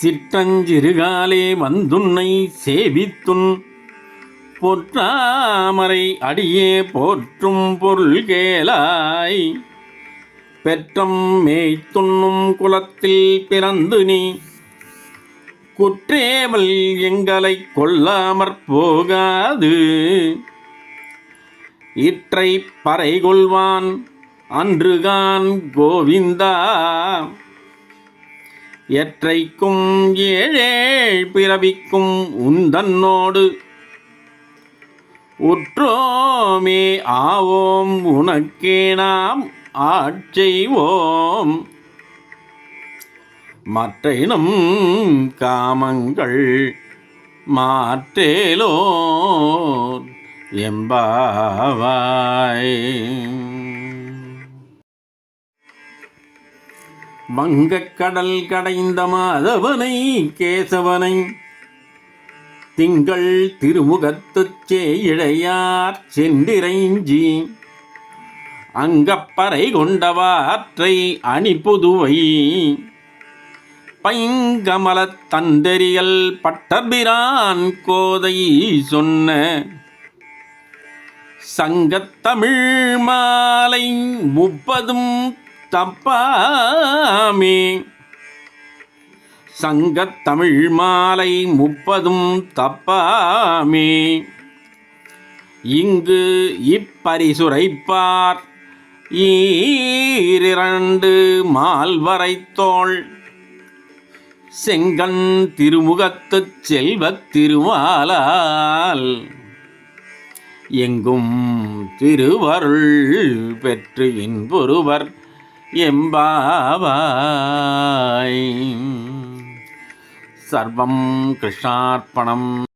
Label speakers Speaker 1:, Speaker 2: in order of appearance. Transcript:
Speaker 1: சிற்றஞ்சிறுகாலே வந்துன்னை சேவித்துன் பொற்றாமரை அடியே போற்றும் பொருள் கேளாய் பெற்றம் மேய்த்துண்ணும் குலத்தில் பிறந்து நீ குற்றேவல் எங்களை கொல்லாமற் போகாது. இற்றை பறை கொள்வான் அன்றுகான் கோவிந்தா. எற்றைக்கும் ஏழேழ் பிறவிக்கும் உந்தன்னோடு. உற்றோமே ஆவோம் உனக்கே நாம் ஆட்செய்வோம் மற்றினும் காமங்கள் மாற்றேலோ எம்பாவாய். வங்கக்கடல் கடைந்த மாதவனை கேசவனை. திங்கள் திருமுகத்துச் சேயிழையார் சென்றிரைஞ்சி அங்கப்பறை கொண்டவாற்றை அணிப்புதுவை பைங்கமலத் தந்தெறியல் பட்டபிரான் கோதை சொன்ன. சங்கத்தமிழ் மாலை முப்பதும் தப்பாமே. சங்கத்தமிழ் மாலை முப்பதும் தப்பாமே. இங்கு இப்பரிசுரைப்பார் ஈரிரண்டு மால்வரைத்தோள் செங்கண் திருமுகத்துச் செல்வத் திருமாலால் எங்கும் திருவருள் பெற்று இன்பொருவர் எம்பாவாய். சர்வம் கிருஷ்ணார்ப்பணம்.